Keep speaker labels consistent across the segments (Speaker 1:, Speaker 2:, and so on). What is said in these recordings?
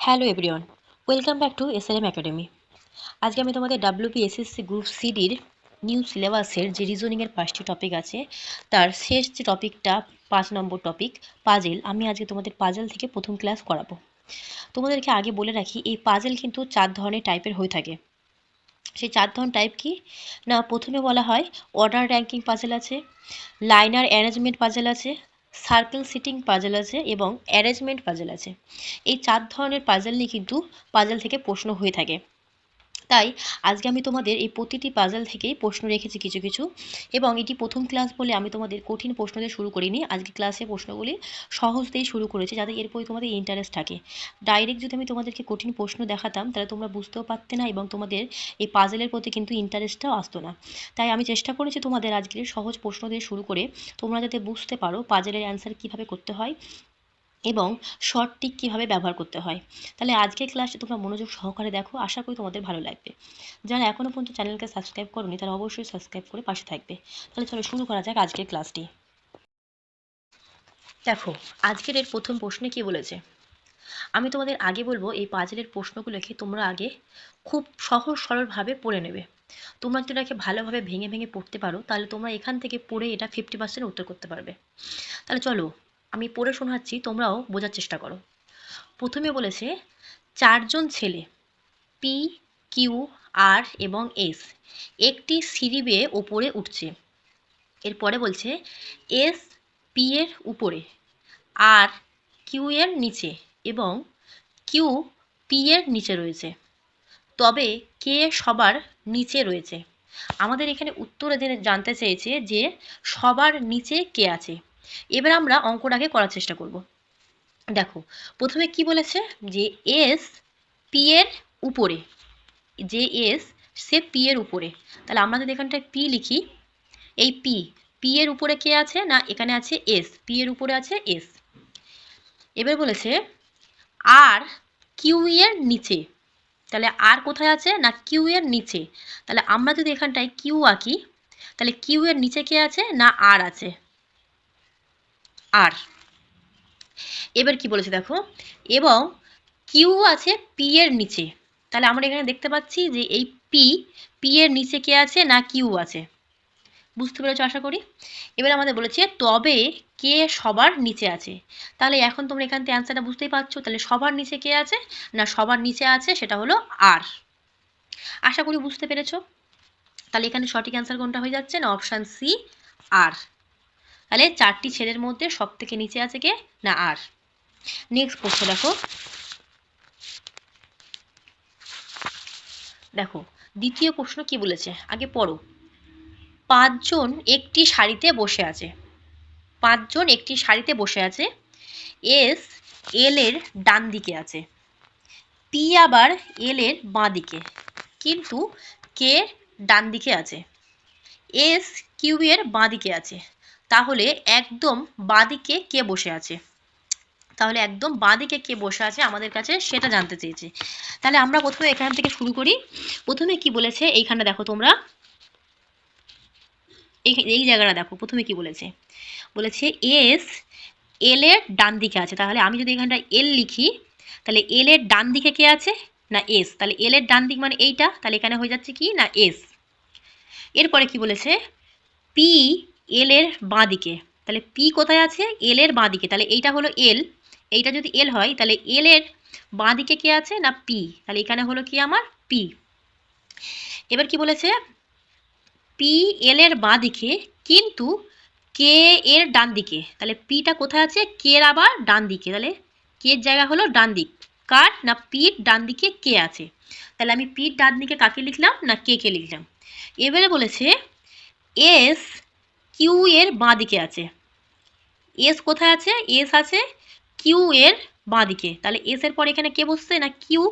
Speaker 1: Hello everyone welcome back to S academy আজকে আমি তোমাদের ডাব্লিউপি এসএসসি গ্রুপ সিডির নিউ সিলেবাসের যে রিজনিংয়ের পাঁচটি টপিক আছে, তার শেষ যে টপিকটা পাঁচ নম্বর টপিক পাজেল আমি আজকে তোমাদের পাজেল থেকে প্রথম ক্লাস করাবো। তোমাদেরকে আগে বলে রাখি, এই পাজেল কিন্তু চার ধরনের টাইপের হয়ে থাকে। সেই চার ধরনের টাইপ কি? না, প্রথমে বলা হয় অর্ডার র্যাঙ্কিং পাজেল আছে লাইনার অ্যারেঞ্জমেন্ট পাজেল আছে সার্কেল সিটিং পাজেল আছে এবং অ্যারেঞ্জমেন্ট পাজেল আছে। এই চার ধরনের পাজেল নিয়ে কিন্তু পাজেল থেকে প্রশ্ন হয়ে থাকে। তাই আজকে আমি তোমাদের এই প্রতিটি পাজেল থেকেই প্রশ্ন রেখেছি কিছু কিছু এবং এটি প্রথম ক্লাস বলে আমি তোমাদের কঠিন প্রশ্ন দিয়ে শুরু করিনি। আজকে ক্লাসে প্রশ্নগুলি সহজ দিয়েই শুরু করেছি যাতে এরপরে তোমাদের ইন্টারেস্ট থাকে। ডাইরেক্ট যদি আমি তোমাদেরকে কঠিন প্রশ্ন দেখাতাম, তাহলে তোমরা বুঝতেও পারতে না এবং তোমাদের এই পাজেলের প্রতি কিন্তু ইন্টারেস্টটাও আসতো না। তাই আমি চেষ্টা করেছি তোমাদের আজকের সহজ প্রশ্ন দিয়ে শুরু করে তোমরা যাতে বুঝতে পারো পাজেলের অ্যান্সার কীভাবে করতে হয় এবং শর্ট টিক কীভাবে ব্যবহার করতে হয়। তাহলে আজকের ক্লাসটা তোমরা মনোযোগ সহকারে দেখো, আশা করি তোমাদের ভালো লাগবে। যারা এখনও পর্যন্ত চ্যানেলকে সাবস্ক্রাইব করনি, তারা অবশ্যই সাবস্ক্রাইব করে পাশে থাকবে। তাহলে চলো শুরু করা যাক আজকের ক্লাসটি দেখো, আজকের এর প্রথম প্রশ্নে কি বলেছে? আমি তোমাদের আগে বলব, এই পাজেলের প্রশ্নগুলোকে তোমরা আগে খুব সহজ সরলভাবে পড়ে নেবে। তোমরা যদি এটাকে ভালোভাবে ভেঙে ভেঙে পড়তে পারো, তাহলে তোমরা এখান থেকে পড়ে এটা ফিফটি পার্সেন্ট উত্তর করতে পারবে। তাহলে চলো আমি পড়ে শোনাচ্ছি, তোমরাও বোঝার চেষ্টা করো। প্রথমে বলেছে, চারজন ছেলে পি কিউ আর এবং এস একটি সিঁড়ি বেয়ে ওপরে উঠছে। এরপরে বলছে এস পি এর উপরে আর কিউ এর নিচে এবং কিউ পি এর নিচে রয়েছে। তবে কে সবার নিচে রয়েছে। আমাদের এখানে উত্তরে জানতে চেয়েছে যে সবার নিচে কে আছে। এবার আমরা অঙ্কটাকে করার চেষ্টা করব। দেখো, প্রথমে কি বলেছে? যে এস পি এর উপরে, যে এস সে পি এর উপরে। তাহলে আমরা যদি এখানটায় পি লিখি, এই পি পি এর উপরে কে আছে না এখানে আছে এস পি এর উপরে আছে এস এবার বলেছে আর কিউ এর নিচে, তাহলে আর কোথায় আছে না কিউ এর নিচে? তাহলে আমরা যদি এখানটায় কিউ আঁকি, তাহলে কিউ এর নিচে কে আছে না আর আছে? আর। এবার কি বলেছে দেখো? এবং কিউ আছে পি এর নিচে। তাহলে আমরা এখানে দেখতে পাচ্ছি যে এই পি পি এর নিচে কে আছে না কিউ আছে? বুঝতে পেরেছ আশা করি? এবার আমাদের বলেছে, তবে কে সবার নিচে আছে? তাহলে এখন তোমরা এখান থেকে অ্যান্সারটা বুঝতেই পারছ। তাহলে সবার নিচে কে আছে না সবার নিচে আছে সেটা হলো আর আশা করি বুঝতে পেরেছ? তাহলে এখানে সঠিক অ্যান্সার কোনটা হয়ে যাচ্ছে না? অপশান সি আর তাহলে চারটি ছেলের মধ্যে সব থেকে নিচে আছে কে? না, আর। নেক্সট প্রশ্ন দেখো। দেখো, দ্বিতীয় প্রশ্ন কি বলেছে? আগে পড়ো। পাঁচজন একটি শাড়িতে বসে আছে। পাঁচজন একটি শাড়িতে বসে আছে। এস, এল এর ডান দিকে আছে। পি আবার এল এর বাঁ দিকে। কিন্তু কে ডান দিকে আছে? এস, কিউ এর বাঁ দিকে আছে। তাহলে একদম বাঁদিকে কে বসে আছে? তাহলে একদম বাঁদিকে কে বসে আছে আমাদের কাছে সেটা জানতে চেয়েছে। তাহলে আমরা প্রথমে এখান থেকে শুরু করি। প্রথমে কি বলেছে? এইখানে দেখো তোমরা। এই জায়গাটা দেখো, প্রথমে কি বলেছে? বলেছে, এস, এল এর ডান দিকে আছে। তাহলে আমি যদি এখানটা এল লিখি, তাহলে এল এর ডান দিকে কে আছে? না, এস। তাহলে এল এর ডান দিক মানে এইটা। তাহলে এখানে হয়ে যাচ্ছে কি? না, এস। এরপরে কি বলেছে? পি এল এর বাঁ দিকে তাহলে পি কোথায় আছে? এল এর বাঁ দিকে তাহলে এইটা হলো এল এইটা যদি এল হয়, তাহলে এল এর বাঁ দিকে কে আছে না পি তাহলে এখানে হলো কি আমার? পি এবার কি বলেছে? পি এল এর বাঁ দিকে কিন্তু কে এর ডান দিকে তাহলে পিটা কোথায় আছে? কে এর আবার ডান দিকে তাহলে কে এর জায়গা হলো ডান দিক। কার? না পির ডান দিকে কে আছে। তাহলে আমি পির ডান দিকে কাকে লিখলাম? না কে কে লিখলাম? এবারে বলেছে এস কিউ এর বাঁ দিকে আছে। এস কোথায় আছে? এস আছে কিউ এর বাঁ দিকে তাহলে এস এর পর এখানে কে বসছে না কিউ?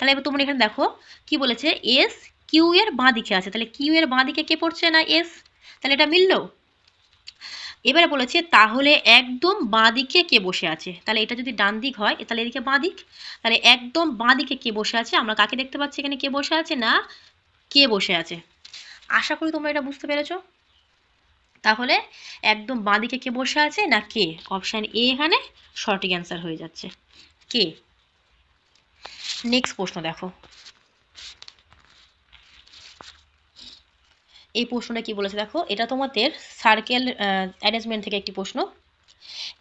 Speaker 1: তাহলে এবার তোমরা এখানে দেখো, কি বলেছে? এস কিউ এর বাঁ দিকে আছে। তাহলে কিউ এর বাঁ দিকে কে পড়ছে না এস? তাহলে এটা মিললো? এবারে বলেছে, তাহলে একদম বাঁ দিকে কে বসে আছে? তাহলে এটা যদি ডান দিক হয়, তাহলে এদিকে বাঁ দিক। তাহলে একদম বাঁ দিকে কে বসে আছে? আমরা কাকে দেখতে পাচ্ছি এখানে? কে বসে আছে না কে বসে আছে? আশা করি তোমরা এটা বুঝতে পেরেছ। তাহলে একদম বাঁদিকে কে বসে আছে না কে? অপশান এ এখানে সঠিক অ্যান্সার হয়ে যাচ্ছে। কে? নেক্সট প্রশ্ন দেখো। এই প্রশ্নটা কি বলেছে দেখো? এটা তোমাদের সার্কেল অ্যারেঞ্জমেন্ট থেকে একটি প্রশ্ন।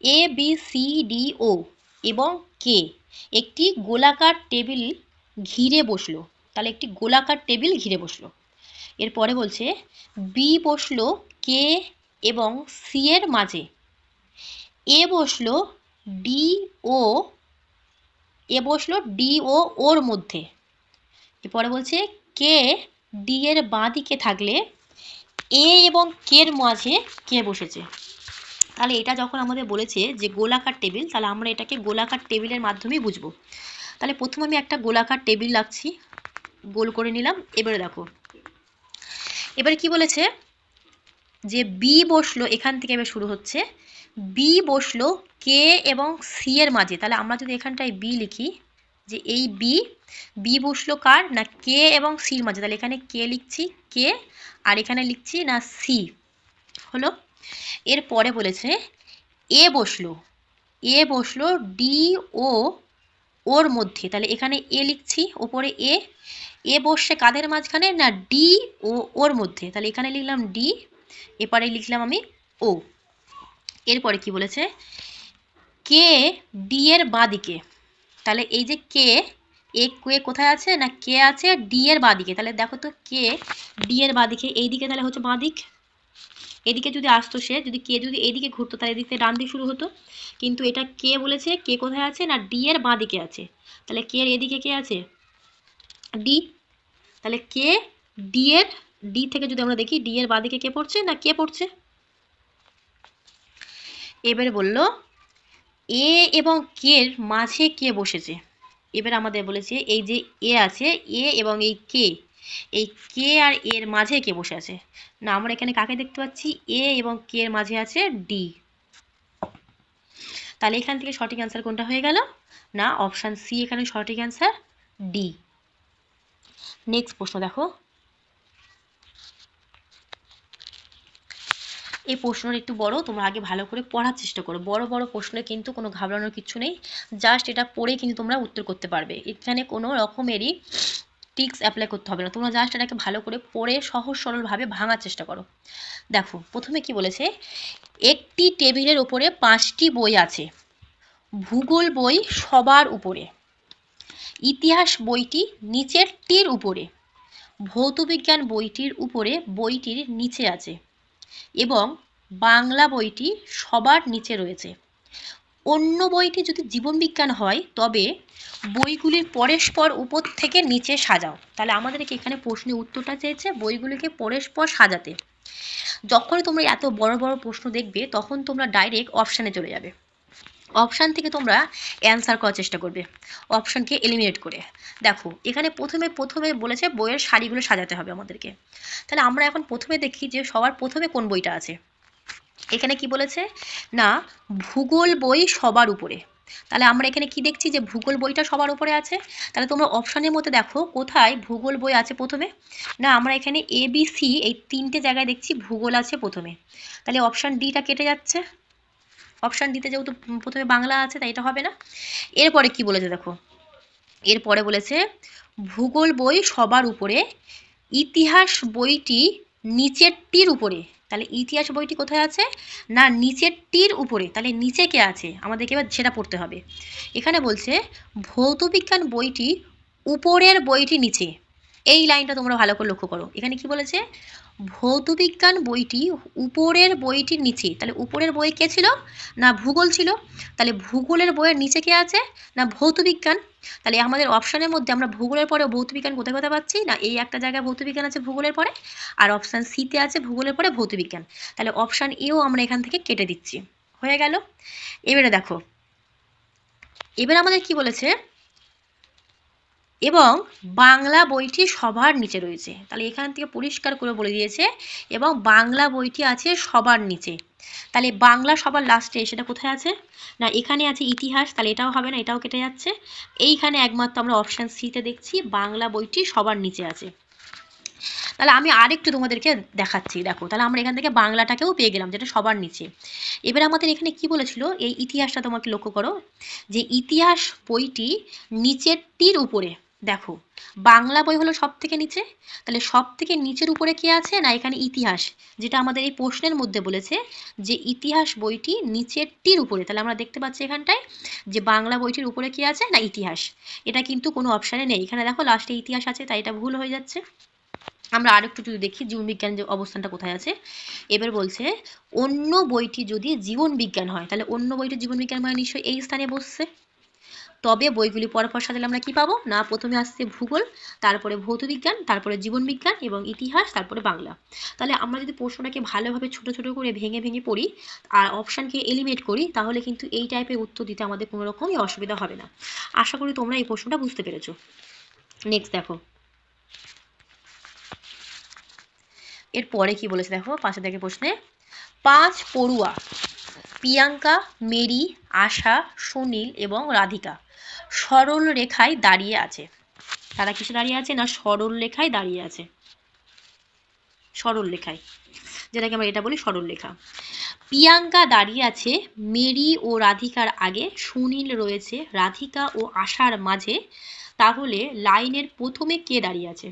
Speaker 1: এ বি সি ডি ও এবং কে একটি গোলাকার টেবিল ঘিরে বসল। তাহলে একটি গোলাকার টেবিল ঘিরে বসল। এরপরে বলছে বি বসল কে এবং সি এর মাঝে? এ বসল ডি ও, এ বসল ডি ও ওর মধ্যে। এরপরে বলছে কে, ডি এর বাঁ দিকে থাকলে এ এবং কের মাঝে কে বসেছে? তাহলে এটা যখন আমাদের বলেছে যে গোলাকার টেবিল, তাহলে আমরা এটাকে গোলাকার টেবিলের মাধ্যমেই বুঝব। তাহলে প্রথমে আমি একটা গোলাকার টেবিল রাখছি, গোল করে নিলাম, এবারে দেখো। এবারে কি বলেছে? যে বি বসল, এখান থেকে এবার শুরু হচ্ছে। বি বসল কে এবং সি এর মাঝে। তাহলে আমরা যদি এখানটায় বি লিখি, যে এই বি বি বসল কার না কে এবং সির মাঝে? তাহলে এখানে কে লিখছি? কে। আর এখানে লিখছি না সি। হলো? এরপরে বলেছে, এ বসল এ বসল ডি ও ওর মধ্যে। তাহলে এখানে এ লিখছি, ওপরে এ। এ বসছে কাদের মাঝখানে? না ডি ও ওর মধ্যে। তাহলে এখানে লিখলাম ডি এপারে লিখলাম আমি ও। এরপরে কি বলেছে? কে ডি এর বাঁ দিকে তাহলে এই যে কে এ কে কোথায় আছে না কে আছে? ডি এর বাঁ দিকে তাহলে দেখো তো কে ডি এর বাঁ দিকে এই দিকে তাহলে হচ্ছে বাঁ দিক এদিকে যদি আসতো সে, যদি কে যদি এইদিকে ঘুরতো, তাহলে এদিক থেকে ডান দিক শুরু হতো। কিন্তু এটা কে বলেছে কে কোথায় আছে না ডি এর বাঁ দিকে আছে। তাহলে কে এর এদিকে কে আছে? ডি তাহলে কে ডি এর ডি থেকে যদি আমরা দেখি ডি এর বাঁ দিকে কে পড়ছে না কে পড়ছে? এবারে বলল এ এবং কের মাঝে কে বসেছে? এবার আমাদের বলেছে, এই যে এ আছে এ এবং এই কে এই কে আর এর মাঝে কে বসে আছে? না, আমরা এখানে কাকে দেখতে পাচ্ছি? এ এবং কে এর মাঝে আছে ডি তাহলে এখান থেকে সঠিক অ্যান্সার কোনটা হয়ে গেল? না অপশান সি এখানে সঠিক অ্যান্সার ডি নেক্সট প্রশ্ন দেখো। এই প্রশ্নটা একটু বড়, তোমরা আগে ভালো করে পড়ার চেষ্টা করো। বড় বড় প্রশ্নে কিন্তু কোনো ঘাবড়ানোর কিছু নেই জাস্ট এটা পড়ে কিন্তু তোমরা উত্তর করতে পারবে। এখানে কোনো রকমেরই টিক্স অ্যাপ্লাই করতে হবে না, তোমরা জাস্ট এটাকে ভালো করে পড়ে সহজ সরলভাবে ভাঙার চেষ্টা করো। দেখো, প্রথমে কি বলেছে? একটি টেবিলের ওপরে পাঁচটি বই আছে, ভূগোল বই সবার উপরে, ইতিহাস বইটি নিচের টির উপরে, ভৌতবিজ্ঞান বইটির উপরে, বইটির নিচে আছে। এবং বাংলা বইটি সবার নিচে রয়েছে। অন্য বইটি যদি জীবনবিজ্ঞান হয়, তবে বইগুলির পরস্পর উপর থেকে নিচে সাজাও। তাহলে আমাদেরকে এখানে প্রশ্নের উত্তরটা চেয়েছে? বইগুলিকে পরস্পর সাজাতে। যখনই তোমরা এত বড় বড় প্রশ্ন দেখবে, তখন তোমরা ডাইরেক্ট অপশানে চলে যাবে। অপশান থেকে তোমরা অ্যান্সার করার চেষ্টা করবে। অপশানকে এলিমিনেট করে। দেখো, এখানে প্রথমে প্রথমে বলেছে বইয়ের শাড়িগুলো সাজাতে হবে আমাদেরকে। তাহলে আমরা এখন প্রথমে দেখি যে সবার প্রথমে কোন বইটা আছে। এখানে কি বলেছে? না, ভূগোল বই সবার উপরে। তাহলে আমরা এখানে কি দেখছি যে ভূগোল বইটা সবার উপরে আছে? তাহলে তোমরা অপশানের মধ্যে দেখো, কোথায় ভূগোল বই আছে প্রথমে? না, আমরা এখানে এ বি সি এই তিনটে জায়গায় দেখছি ভূগোল আছে প্রথমে। তাহলে অপশান ডিটা কেটে যাচ্ছে। অপশান দিতে যেহেতু প্রথমে বাংলা আছে, তাই এটা হবে না। এরপরে কি বলেছে দেখো? এরপরে বলেছে, ভূগোল বই সবার উপরে, ইতিহাস বইটি নিচেরটির উপরে। তাহলে ইতিহাস বইটি কোথায় আছে? না, নিচেরটির উপরে। তাহলে নিচে কে আছে? আমাদেরকে এবার সেটা পড়তে হবে। এখানে বলছে, ভৌতবিজ্ঞান বইটি উপরের বইটি নিচে। এই লাইনটা তোমরা ভালো করে লক্ষ্য করো। এখানে কি বলেছে? ভৌতবিজ্ঞান বইটি উপরের বইটির নিচে, তাহলে উপরের বই কে ছিল? না ভূগোল ছিল। তাহলে ভূগোলের বইয়ের নিচে কে আছে? না ভৌতবিজ্ঞান। তাহলে আমাদের অপশানের মধ্যে আমরা ভূগোলের পরে ভৌতবিজ্ঞান কোথায় কোথায় পাচ্ছি? না এই একটা জায়গায় ভৌতবিজ্ঞান আছে ভূগোলের পরে, আর অপশান সিতে আছে ভূগোলের পরে ভৌতবিজ্ঞান। তাহলে অপশান এও আমরা এখান থেকে কেটে দিচ্ছি। হয়ে গেল। এবারে দেখো। এবার আমাদের কি বলেছে? এবং বাংলা বইটি সবার নিচে রয়েছে। তাহলে এখান থেকে পরিষ্কার করে বলে দিয়েছে এবং বাংলা বইটি আছে সবার নিচে। তাহলে বাংলা সবার লাস্টে সেটা কোথায় আছে? না, এখানে আছে ইতিহাস, তাহলে এটাও হবে না, এটাও কেটে যাচ্ছে। এইখানে একমাত্র আমরা অপশান সিতে দেখছি, বাংলা বইটি সবার নিচে আছে। তাহলে আমি আরেকটু তোমাদেরকে দেখাচ্ছি, দেখো, তাহলে আমরা এখান থেকে বাংলাটাকেও পেয়ে গেলাম, যেটা সবার নিচে। এবার আমাদের এখানে কি বলেছিল? এই ইতিহাসটা তোমাকে লক্ষ্য করো, যে ইতিহাস বইটি নিচেরটির উপরে দেখো, বাংলা বই হলো সব থেকে নিচে। তাহলে সব থেকে নিচের উপরে কে আছে? না, এখানে ইতিহাস, যেটা আমাদের এই প্রশ্নের মধ্যে বলেছে যে ইতিহাস বইটি নিচেরটির উপরে। তাহলে আমরা দেখতে পাচ্ছি এখানটায় যে বাংলা বইটির উপরে কি আছে? না, ইতিহাস। এটা কিন্তু কোনো অপশানে নেই। এখানে দেখো, লাস্টে ইতিহাস আছে, তাই এটা ভুল হয়ে যাচ্ছে। আমরা আরেকটু যদি দেখি জীবন বিজ্ঞান যে অবস্থানটা কোথায় আছে, এবার বলছে, অন্য বইটি যদি জীবন বিজ্ঞান হয়, তাহলে অন্য বইটি জীবন বিজ্ঞান মানে নিশ্চয়ই এই স্থানে বসছে। তবে বইগুলি পরপর সাজালে আমরা কি পাবো? না, প্রথমে আসছে ভূগোল, তারপরে ভৌত বিজ্ঞান তারপরে জীবন বিজ্ঞান এবং ইতিহাস, তারপরে বাংলা। তাহলে আমরা যদি প্রশ্নটাকে ভালোভাবে ছোট ছোট করে ভেঙে ভেঙে পড়ি আর অপশানকে এলিমিনেট করি, তাহলে কিন্তু এই টাইপের উত্তর দিতে আমাদের কোনো রকমই অসুবিধা হবে না। আশা করি তোমরা এই প্রশ্নটা বুঝতে পেরেছ। নেক্সট দেখো। এরপরে কি বলেছে দেখো? পাশে থেকে প্রশ্নে। পাঁচ পড়ুয়া, প্রিয়াঙ্কা, মেরি, আশা, সুনীল এবং রাধিকা। সরল রেখায় দাঁড়িয়ে আছে। তারা কিসে দাঁড়িয়ে আছে না সরল রেখায় দাঁড়িয়ে আছে? সরল রেখায় যেটাকে আমরা এটা বলি সরল রেখা প্রিয়াঙ্কা দাঁড়িয়ে আছে মেরি ও রাধিকার আগে, সুনীল রয়েছে রাধিকা ও আশার মাঝে। তাহলে লাইনের প্রথমে কে দাঁড়িয়ে আছে?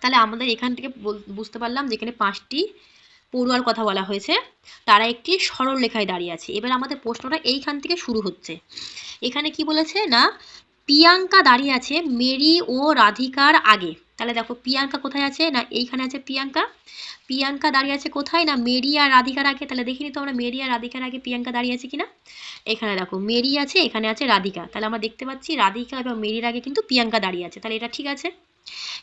Speaker 1: তাহলে আমাদের এখান থেকে বুঝতে পারলাম যেখানে পাঁচটি পড়ুয়ার কথা বলা হয়েছে, তারা একটি সরল রেখায় দাঁড়িয়ে আছে। এবার আমাদের প্রশ্নটা এইখান থেকে শুরু হচ্ছে। এখানে কি বলেছে? না, প্রিয়াঙ্কা দাঁড়িয়ে আছে মেরি ও রাধিকার আগে। তাহলে দেখো, প্রিয়াঙ্কা কোথায় আছে? না, এইখানে আছে প্রিয়াঙ্কা। প্রিয়াঙ্কা দাঁড়িয়ে আছে কোথায়? না, মেরি আর রাধিকার আগে? তাহলে দেখিনি তো আমরা মেরি আর রাধিকার আগে প্রিয়াঙ্কা দাঁড়িয়ে আছে কিনা। এখানে দেখো, মেরি আছে, এখানে আছে রাধিকা। তাহলে আমরা দেখতে পাচ্ছি রাধিকা এবং মেরির আগে কিন্তু প্রিয়াঙ্কা দাঁড়িয়ে আছে। তাহলে এটা ঠিক আছে?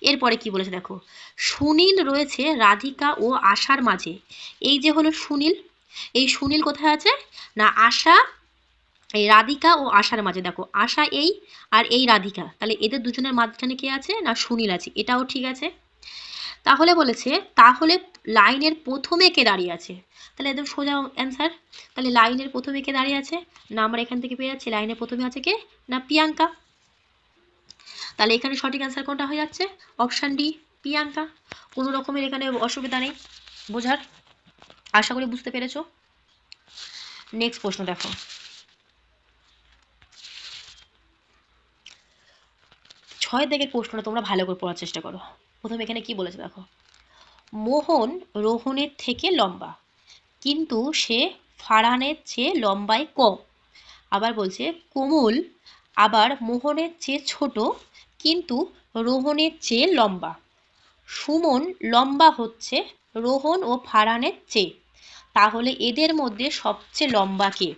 Speaker 1: এরপরে কি বলেছে দেখো? সুনীল রয়েছে রাধিকা ও আশার মাঝে। এই যে হলো সুনীল, এই সুনীল কোথায় আছে? না, আশা, এই রাধিকা ও আশার মাঝে। দেখো, আশা এই আর এই রাধিকা। তাহলে এদের দুজনের মাঝখানে কে আছে? না, সুনীল আছে। এটাও ঠিক আছে। তাহলে বলেছে, তাহলে লাইনের প্রথমে কে দাঁড়িয়ে আছে? তাহলে একদম সোজা অ্যান্সার তাহলে লাইনের প্রথমে কে দাঁড়িয়ে আছে? না, আমরা এখান থেকে পেয়ে যাচ্ছি। লাইনের প্রথমে আছে কে? না, প্রিয়াঙ্কা। তাহলে এখানে সঠিক অ্যান্সার কোনটা হয়ে যাচ্ছে? Option D Priyanka. কোনো রকমের এখানে অসুবিধা নেই বোঝার। আশা করি বুঝতে পেরেছ। নেক্সট প্রশ্ন দেখো। ছয় দিকের প্রশ্নটা তোমরা ভালো করে পড়ার চেষ্টা করো। প্রথমে এখানে কি বলেছে দেখো? মোহন রোহনের থেকে লম্বা, কিন্তু সে ফারহানের চেয়ে লম্বায় কম। আবার বলছে, কোমল আবার মোহনের চেয়ে ছোট, কিন্তু রোহনের চেয়ে লম্বা। সুমন লম্বা হচ্ছে রোহন ও ফারহানের চেয়ে। তাহলে এদের মধ্যে সবচেয়ে লম্বা কে?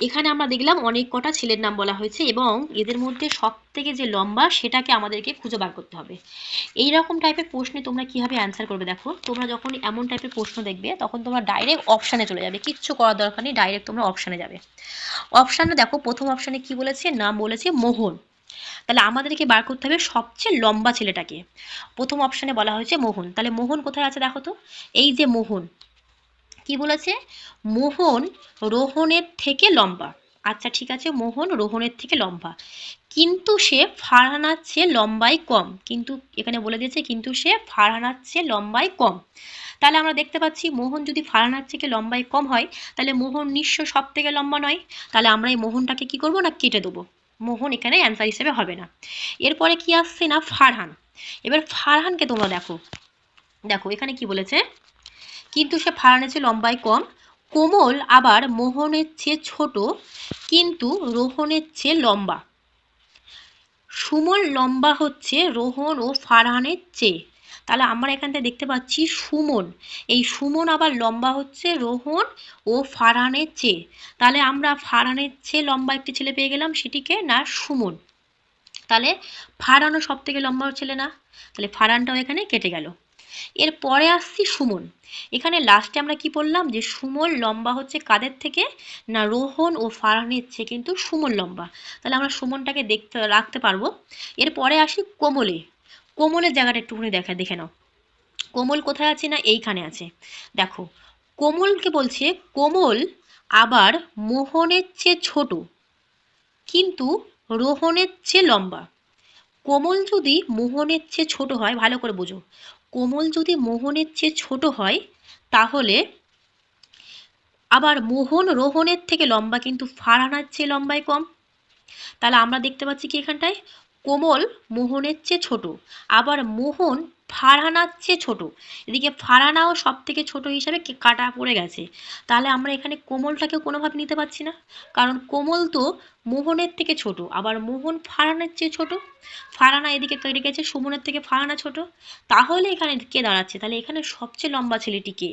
Speaker 1: এখানে আমরা দেখলাম অনেক কটা ছেলের নাম বলা হয়েছে এবং এদের মধ্যে সব থেকে যে লম্বা সেটাকে আমাদেরকে খুঁজে বার করতে হবে। এই রকম টাইপের প্রশ্নে তোমরা কীভাবে অ্যান্সার করবে দেখো? তোমরা যখন এমন টাইপের প্রশ্ন দেখবে, তখন তোমরা ডাইরেক্ট অপশানে চলে যাবে। কিচ্ছু করার দরকার নেই ডাইরেক্ট তোমরা অপশানে যাবে। অপশানে দেখো, প্রথম অপশানে কি বলেছে? নাম বলেছে মোহন। তাহলে আমাদেরকে বার করতে হবে সবচেয়ে লম্বা ছেলেটাকে। প্রথম অপশানে বলা হয়েছে মোহন। তাহলে মোহন কোথায় আছে দেখো তো? এই যে মোহন। কি বলেছে? মোহন রোহনের থেকে লম্বা। আচ্ছা ঠিক আছে, মোহন রোহনের থেকে লম্বা। কিন্তু সে ফারহানার চেয়ে লম্বাই কম। কিন্তু এখানে বলে দিয়েছে, কিন্তু সে ফারহানার চেয়ে লম্বাই কম। তাহলে আমরা দেখতে পাচ্ছি, মোহন যদি ফারহানার থেকে লম্বাই কম হয়, তাহলে মোহন নিশ্চয় সব থেকে লম্বা নয়। তাহলে আমরা এই মোহনটাকে কি করব না কেটে দেবো? মোহন এখানে অ্যান্সার হিসেবে হবে না। এরপরে কি আসছে না? ফারহান। এবার ফারহানকে তোমরা দেখো। দেখো, এখানে কি বলেছে? কিন্তু সে ফারহানের চেয়ে লম্বায় কম। কোমল আবার মোহনের চেয়ে ছোট, কিন্তু রোহনের চেয়ে লম্বা। সুমন লম্বা হচ্ছে রোহন ও ফারহানের চেয়ে। তাহলে আমরা এখান থেকে দেখতে পাচ্ছি সুমন। এই সুমন আবার লম্বা হচ্ছে রোহন ও ফারহানের চেয়ে। তাহলে আমরা ফারহানের চেয়ে লম্বা একটি ছেলে পেয়ে গেলাম সেটিকে না সুমন। তাহলে ফারহানও সব থেকে লম্বা ছেলে না। তাহলে ফারহানটাও এখানে কেটে গেল। এর পরে আসছি সুমন। এখানে লাস্টে আমরা কি বললাম? যে সুমন লম্বা হচ্ছে কাদের থেকে? না, রোহন ও ফারহানের চেয়ে কিন্তু সুমন লম্বা। তাহলে আমরা সুমনটাকে দেখতে, রাখতে পারব। এরপরে আসি কোমলে। কোমলের জায়গাটা একটুখানি দেখা, দেখে নাও। কোমল কোথায় আছে না এইখানে আছে? দেখো, কোমলকে বলছে, কোমল আবার মোহনের চেয়ে ছোট, কিন্তু রোহনের চেয়ে লম্বা। কোমল যদি মোহনের চেয়ে ছোট হয়, ভালো করে বোঝো। কোমল যদি মোহনের চেয়ে ছোট হয়, তাহলে আবার মোহন রোহনের থেকে লম্বা কিন্তু ফারহানার চেয়ে লম্বায় কম। তাহলে আমরা দেখতে পাচ্ছি কি এখানটায়? কোমল মোহনের চেয়ে ছোট, আবার মোহন ফারহানার চেয়ে ছোট। এদিকে ফারহানাও সব থেকে ছোট হিসাবে কাটা পড়ে গেছে। তাহলে আমরা এখানে কোমলটাকে কোনোভাবে নিতে পারছি না। কারণ কোমল তো মোহনের থেকে ছোট, আবার মোহন ফারহানার চেয়ে ছোট। ফারহানা এদিকে কেটে গেছে, সুমনের থেকে ফারহানা ছোট। তাহলে এখানে কে দাঁড়াচ্ছে? তাহলে এখানে সবচেয়ে লম্বা ছেলেটি কে?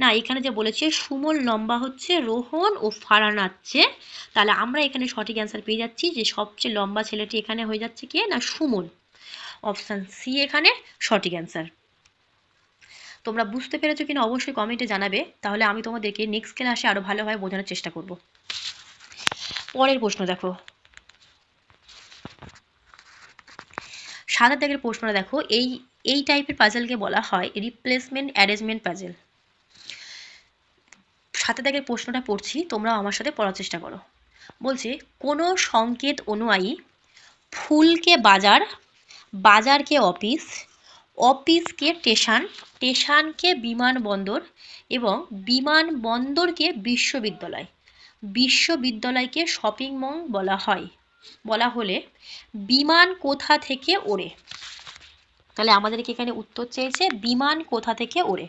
Speaker 1: না, এখানে যে বলেছে সুমন লম্বা হচ্ছে রোহন ও ফারহানার চেয়ে। তাহলে আমরা এখানে সঠিক অ্যান্সার পেয়ে যাচ্ছি যে সবচেয়ে লম্বা ছেলেটি এখানে হয়ে যাচ্ছে কে? না, সুমন। অপশান সি এখানে সঠিক অ্যান্সার তোমরা বুঝতে পেরেছ কিনা অবশ্যই কমেন্টে জানাবে। তাহলে আমি তোমাদেরকে নেক্সট ক্লাসে আরও ভালোভাবে বোঝানোর চেষ্টা করব। পরের প্রশ্ন দেখো। সাদা দাগের প্রশ্নটা দেখো। এই এই টাইপের পাজেলকে বলা হয় রিপ্লেসমেন্ট অ্যারেঞ্জমেন্ট পাজেল সাথে দাগের প্রশ্নটা পড়ছি তোমরাও আমার সাথে পড়ার চেষ্টা করো। বলছে, কোনো সংকেত অনুযায়ী ফুলকে বাজার বাজারকে অফিস, অফিসকে স্টেশন, স্টেশনকে বিমানবন্দর এবং বিমানবন্দরকে বিশ্ববিদ্যালয়। বিশ্ববিদ্যালয়কে শপিং মল বলা হয়। বলা হলে বিমান কোথা থেকে ওড়ে? তাহলে আমাদেরকে এখানে উত্তর চেয়েছে, বিমান কোথা থেকে ওড়ে?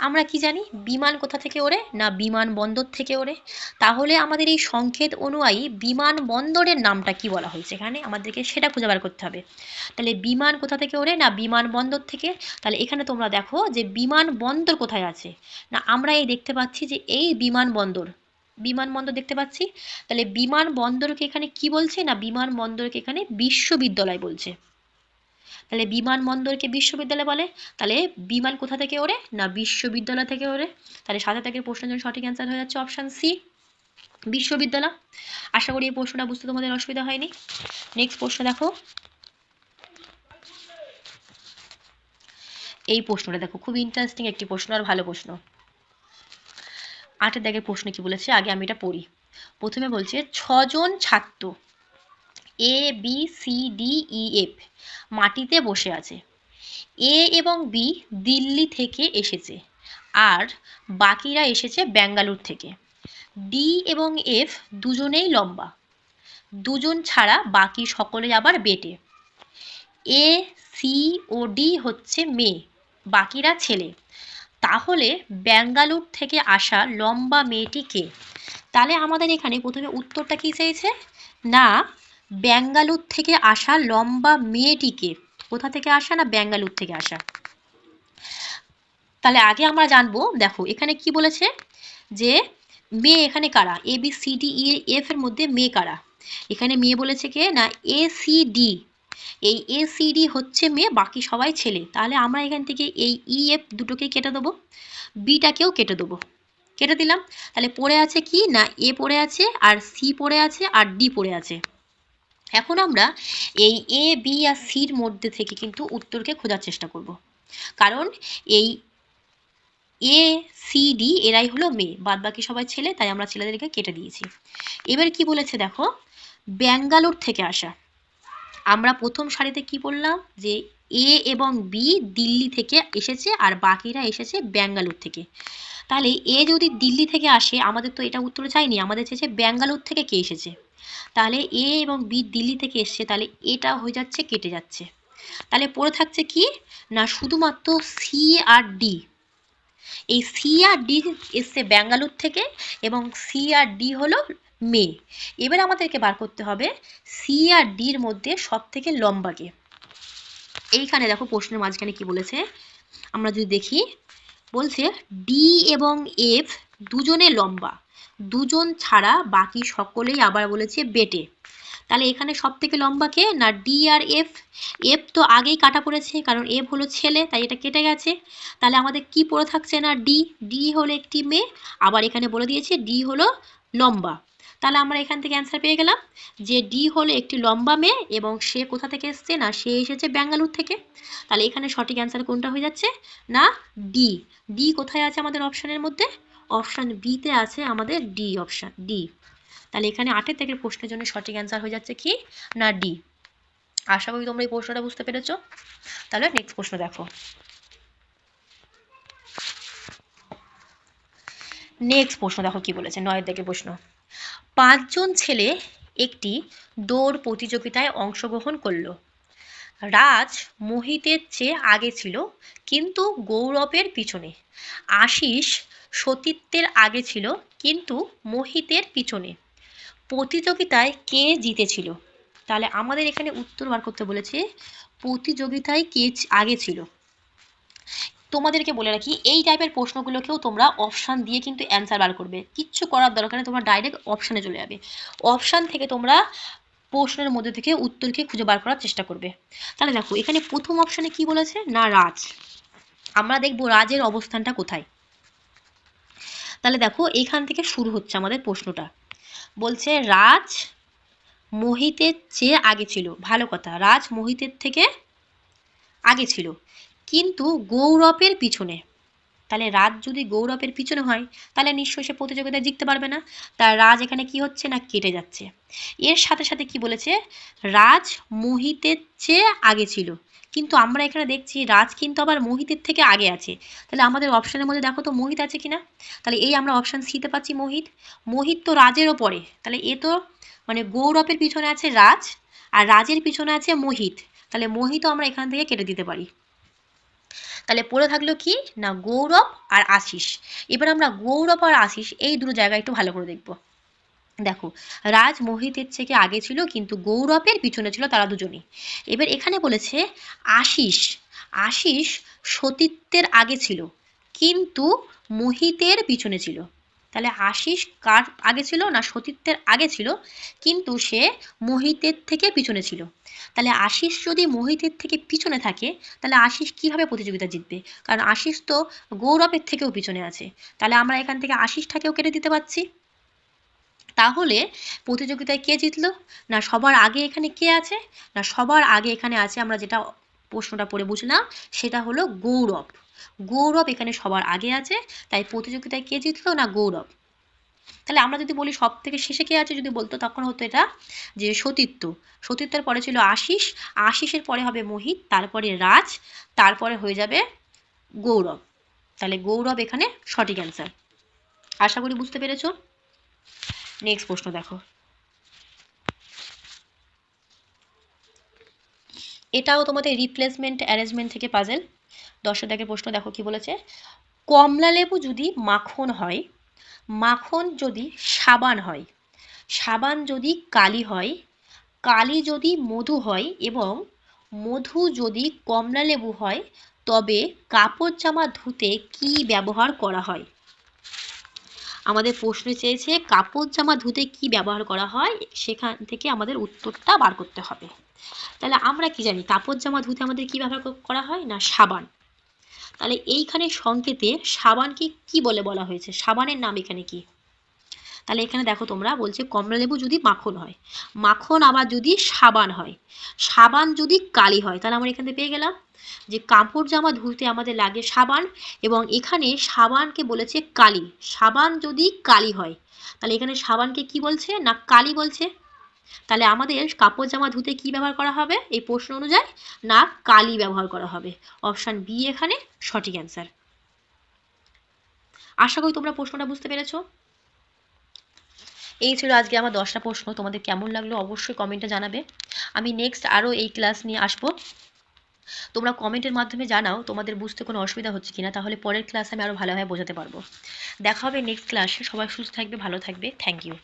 Speaker 1: আমরা কি জানি, বিমান কোথা থেকে ওড়ে না বিমানবন্দর থেকে ওড়ে? তাহলে আমাদের এই সংকেত অনুযায়ী বিমানবন্দরের নামটা কি বলা হয়েছে এখানে? আমাদেরকে সেটা খুঁজে বার করতে হবে। তাহলে বিমান কোথা থেকে ওড়ে না বিমানবন্দর থেকে? তাহলে এখানে তোমরা দেখো যে বিমানবন্দর কোথায় আছে? না, আমরা এই দেখতে পাচ্ছি যে এই বিমান বিমানবন্দর বিমানবন্দর দেখতে পাচ্ছি? তাহলে বিমানবন্দরকে এখানে কি বলছে? না বিমানবন্দরকে এখানে বিশ্ববিদ্যালয় বলছে। তাহলে বিমানবন্দরকে বিশ্ববিদ্যালয় বলে? তাহলে বিমান কোথা থেকে ওড়ে? না বিশ্ববিদ্যালয় থেকে ওড়ে? তাহলে সাথে থেকে প্রশ্নের জন্য সঠিক অ্যান্সার হয়ে যাচ্ছে অপশান সি বিশ্ববিদ্যালয়। আশা করি এই প্রশ্নটা বুঝতে তোমাদের অসুবিধা হয়নি। নেক্সট প্রশ্ন দেখো। এই প্রশ্নটা দেখো, খুব ইন্টারেস্টিং একটি প্রশ্ন আর ভালো প্রশ্ন। আটের দাগের প্রশ্ন কি বলেছে? আগে আমি এটা পড়ি। প্রথমে বলছে, ছজন ছাত্র A B C D E F মাটিতে বসে আছে। এ এবং বি দিল্লি থেকে এসেছে। আর বাকিরা এসেছে ব্যাঙ্গালোর থেকে। ডি এবং এফ দুজনেই লম্বা। দুজন ছাড়া বাকি সকলে আবার বেটে। এ সি ও ডি হচ্ছে মেয়ে, বাকিরা ছেলে। তাহলে ব্যাঙ্গালোর থেকে আসা লম্বা মেয়েটি কে? তাহলে আমাদের এখানে প্রথমে উত্তরটা কী চেয়েছে না ব্যাঙ্গালোর থেকে আসা লম্বা মেয়েটিকে। কোথা থেকে আসা না ব্যাঙ্গালোর থেকে আসা? তাহলে আগে আমরা জানব, দেখো, এখানে কি বলেছে? যে মেয়ে এখানে কারা? A B C D E F এর মধ্যে মেয়ে কারা? এখানে মেয়ে বলেছে কে? না এ সি ডি এই এ সি ডি হচ্ছে মেয়ে, বাকি সবাই ছেলে। তাহলে আমরা এখান থেকে এই ই এফ দুটোকে কেটে দেবো। বিটাকেও কেটে দেবো। কেটে দিলাম। তাহলে পড়ে আছে কি? না এ পড়ে আছে, আর সি পড়ে আছে, আর ডি পড়ে আছে। এখন আমরা এই এ বি আর সির মধ্যে থেকে কিন্তু উত্তরকে খোঁজার চেষ্টা করব। কারণ এই এ সি ডি এরাই হলো মেয়ে বাদ বাকি সবাই ছেলে, তাই আমরা ছেলেদেরকে কেটে দিয়েছি। এবার কি বলেছে দেখো? ব্যাঙ্গালোর থেকে আসা। আমরা প্রথম সারিতে কি বললাম? যে এ এবং বি দিল্লি থেকে এসেছে আর বাকিরা এসেছে ব্যাঙ্গালোর থেকে। তাহলে এ যদি দিল্লি থেকে আসে, আমাদের তো এটা উত্তর চাইনি, আমাদের চেয়েছে ব্যাঙ্গালোর থেকে কে এসেছে? তাহলে এ এবং বি দিল্লি থেকে এসছে, তাহলে এটা হয়ে যাচ্ছে, কেটে যাচ্ছে। তাহলে পড়ে থাকছে কি? না, শুধুমাত্র সি আর ডি এই সি আর ডি এসছে ব্যাঙ্গালোর থেকে এবং সি আর ডি হলো মে। এবার আমাদেরকে বার করতে হবে সি আর ডির মধ্যে সব থেকে লম্বাকে এইখানে দেখো প্রশ্নের মাঝখানে কি বলেছে? আমরা যদি দেখি, বলছে ডি এবং এফ দুজনে লম্বা। দুজন ছাড়া বাকি সকলেই আবার বলেছে বেটে। তাহলে এখানে সব থেকে লম্বা কে? না ডি আর এফ? এফ তো আগেই কাটা পড়েছে, কারণ এফ হলো ছেলে, তাই এটা কেটে গেছে। তাহলে আমাদের কি পড়ে থাকছে না? ডি ডি হলো একটি মেয়ে, আবার এখানে বলে দিয়েছে ডি হলো লম্বা। তাহলে আমরা এখান থেকে অ্যান্সার পেয়ে গেলাম যে ডি হলো একটি লম্বা মেয়ে এবং সে কোথা থেকে এসছে? না, সে এসেছে ব্যাঙ্গালোর থেকে। তাহলে এখানে সঠিক অ্যান্সার কোনটা হয়ে যাচ্ছে? না, ডি। ডি কোথায় আছে আমাদের অপশানের মধ্যে? অপশান বিতে আছে আমাদের ডি অপশান ডি তাহলে এখানে আটের থেকে প্রশ্নের জন্য সঠিক অ্যান্সার হয়ে যাচ্ছে কি? না ডি আশা করি তোমরা এই প্রশ্নটা বুঝতে পেরেছ। তাহলে নেক্সট প্রশ্ন দেখো। নেক্সট প্রশ্ন দেখো কি বলেছে, নয়ের দিকে প্রশ্ন। পাঁচজন ছেলে একটি দৌড় প্রতিযোগিতায় অংশগ্রহণ করল। রাজ মোহিতের চেয়ে আগে ছিল, কিন্তু গৌরবের পিছনে। আশিস সতীত্বের আগে ছিল, কিন্তু মোহিতের পিছনে। প্রতিযোগিতায় কে জিতেছিল? তাহলে আমাদের এখানে উত্তর বার করতে বলেছে, প্রতিযোগিতায় কে আগে ছিল? তোমাদেরকে বলে রাখি, এই টাইপের প্রশ্নগুলোকেও তোমরা অপশান দিয়ে কিন্তু অ্যান্সার বার করবে। কিচ্ছু করার দরকার নেই, তোমরা ডাইরেক্ট অপশানে চলে যাবে। অপশান থেকে তোমরা প্রশ্নের মধ্যে থেকে উত্তরকে খুঁজে বার করার চেষ্টা করবে। তাহলে দেখো, এখানে প্রথম অপশানে কি বলেছে? না, রাজ। আমরা দেখব রাজের অবস্থানটা কোথায়। তাহলে দেখো এইখান থেকে শুরু হচ্ছে আমাদের প্রশ্নটা। বলছে, রাজ মোহিতের চেয়ে আগে ছিল। ভালো কথা, রাজ মোহিতের থেকে আগে ছিল। কিন্তু গৌরবের পিছনে, তাহলে রাজ যদি গৌরবের পিছনে হয়, তাহলে নিশ্চয়ই সে প্রতিযোগিতায় জিততে পারবে না। তার রাজ এখানে কি হচ্ছে না কেটে যাচ্ছে? এর সাথে সাথে কি বলেছে? রাজ মোহিতের চেয়ে আগে ছিল। কিন্তু আমরা এখানে দেখছি রাজ কিন্তু আবার মোহিতের থেকে আগে আছে। তাহলে আমাদের অপশানের মধ্যে দেখো তো মোহিত আছে কিনা? তাহলে এই আমরা অপশান সিতে পাচ্ছি মোহিত। মোহিত তো রাজেরও পরে তাহলে এ তো মানে গৌরবের পিছনে আছে রাজ আর রাজের পিছনে আছে মোহিত। তাহলে মোহিতও আমরা এখান থেকে কেটে দিতে পারি। তাহলে পড়ে থাকল কি? না গৌরব আর আশিস। এবার আমরা গৌরব আর আশিস এই দুটো জায়গা একটু ভালো করে দেখব। দেখো, রাজ মোহিতের থেকে আগে ছিল, কিন্তু গৌরবের পিছনে ছিল তারা দুজনই। এবার এখানে বলেছে, আশিস আশিস সতীত্বের আগে ছিল, কিন্তু মোহিতের পিছনে ছিল। তাহলে আশিস কার আগে ছিল না সতীত্বের আগে ছিল, কিন্তু সে মোহিতের থেকে পিছনে ছিল। তাহলে আশিস যদি মোহিতের থেকে পিছনে থাকে, তাহলে আশিস কীভাবে প্রতিযোগিতা জিতবে? কারণ আশিস তো গৌরবের থেকেও পিছনে আছে। তাহলে আমরা এখান থেকে আশিসটাকেও কেটে দিতে পারছি। তাহলে প্রতিযোগিতায় কে জিতলো? না সবার আগে এখানে কে আছে? না সবার আগে এখানে আছে আমরা যেটা প্রশ্নটা পড়ে বুঝলাম, সেটা হলো গৌরব। গৌরব এখানে সবার আগে আছে, তাই প্রতিযোগিতায় কে জিতলো না গৌরব? তাহলে আমরা যদি বলি সব থেকে শেষে কে আছে যদি বলতো, তখন হতো এটা যে সতীত্ব সতীত্বের পরে ছিল আশিস। আশিসের পরে হবে মোহিত, তারপরে রাজ, তারপরে হয়ে যাবে গৌরব। তাহলে গৌরব এখানে সঠিক অ্যান্সার আশা করি বুঝতে পেরেছ? নেক্সট প্রশ্ন দেখো। এটাও তোমাদের রিপ্লেসমেন্ট অ্যারেঞ্জমেন্ট থেকে পাজেল দর্শক দেখে প্রশ্ন দেখো কি বলেছে? কমলা লেবু যদি মাখন হয়, মাখন যদি সাবান হয়, সাবান যদি কালি হয়, কালি যদি মধু হয় এবং মধু যদি কমলা লেবু হয়, তবে কাপড় জামা ধুতে কি ব্যবহার করা হয়? আমাদের প্রশ্ন চেয়েছে, কাপড় জামা ধুতে কি ব্যবহার করা হয়? সেখান থেকে আমাদের উত্তরটা বার করতে হবে। তাহলে আমরা কি জানি, কাপড় জামা ধুতে আমাদের কি ব্যবহার করা হয় না সাবান? তাহলে এইখানে সংকেতে সাবানকে কি বলে বলা হয়েছে? সাবানের নাম এখানে কি? তাহলে এখানে দেখো তোমরা বলছে কমলালেবু যদি মাখন হয়। মাখন আবার যদি সাবান হয়। সাবান যদি কালি হয়, তাহলে আমরা এখানে পেয়ে গেলাম যে কাপড় জামা ধুতে আমাদের লাগে সাবান এবং এখানে সাবানকে বলেছে কালি। সাবান যদি কালি হয়, তাহলে এখানে সাবানকে কি বলছে না কালি বলছে? তাহলে আমাদের কাপড় জামা ধুতে কি ব্যবহার করা হবে? এই প্রশ্ন অনুযায়ী না কালি ব্যবহার করা হবে। অপশান বি এখানে সঠিক অ্যান্সার। আশা করি তোমরা প্রশ্নটা বুঝতে পেরেছ। এই ছিল আজকে আমার দশটা প্রশ্ন। তোমাদের কেমন লাগল অবশ্যই কমেন্টে জানাবে। আমি নেক্সট আরও এই ক্লাস নিয়ে আসব। তোমরা কমেন্টের মাধ্যমে জানাও তোমাদের বুঝতে কোনো অসুবিধা হচ্ছে কিনা, তাহলে পরের ক্লাস আমি আরও ভালোভাবে বোঝাতে পারব। দেখা হবে নেক্সট ক্লাসে সবাই সুস্থ থাকবে, ভালো থাকবে। Thank you